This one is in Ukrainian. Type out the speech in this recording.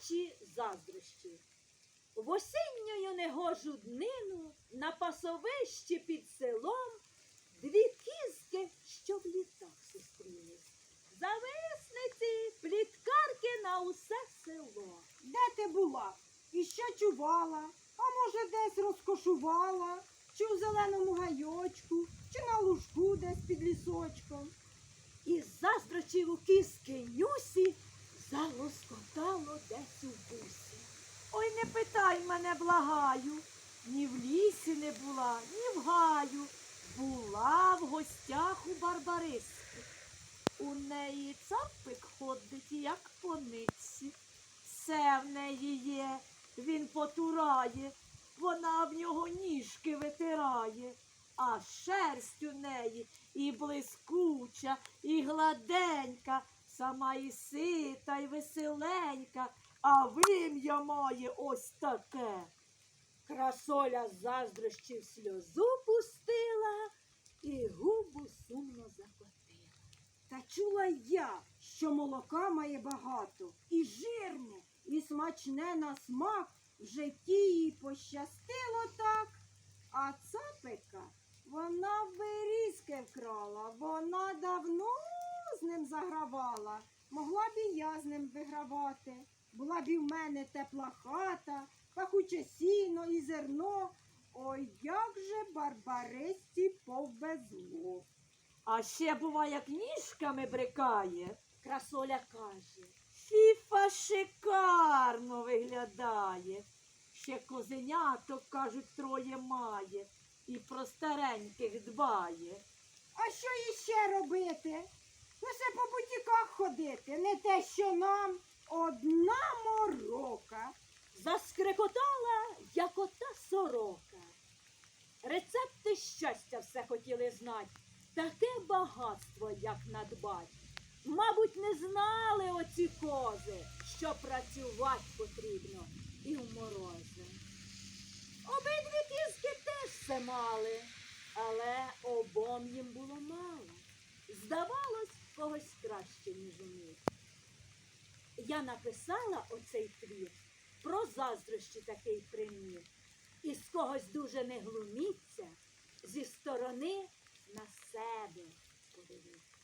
дитячі заздрощі. В осіннюю негожу днину на пасовищі під селом дві кізки, що в літах зустрілись. Зависниці, пліткарки на усе село. Де ти була? І що чувала? А може, десь розкошувала? Чи у зеленому гайочку, чи на лужку десь під лісочком? І заздрочів у кізки Нюсі залоскотало десь у бусі. Ой, не питай мене, благаю, ні в лісі не була, ні в гаю. Була в гостях у Барбариски. У неї цапик ходить, як по нитці. Все в неї є, він потурає, вона в нього ніжки витирає, а шерсть у неї і блискуча, і гладенька, сама і сита, і веселенька, а вим'я має ось таке. Красоля заздрощів сльозу пустила і губу сумно закотила. Та чула я, що молока має багато, і жирне, і смачне на смак. В житті їй пощастило так. А цапика вона в берізки вкрала, вона давно з. Могла б і я з ним вигравати. Була б і в мене тепла хата, пахуче сіно і зерно. Ой, як же барбаристі повезло. А ще бува, як ніжками брикає. Красоля каже. Фіфа шикарно виглядає. Ще козеняток, кажуть, троє має і про стареньких дбає. А що іще робити? Лише по бутіках ходити, не те, що нам одна морока. Заскрекотала, як ота сорока. Рецепти щастя все хотіли знать, таке багатство, як надбать. Мабуть, не знали оці кози, що працювати потрібно і в морози. Обидві кізки теж все мали, але обом їм було мало. Здавалось, в когось краще, ніж у них. Я написала оцей твір про заздрощі такий примір. І з когось дуже не глуміться, зі сторони на себе подивіться.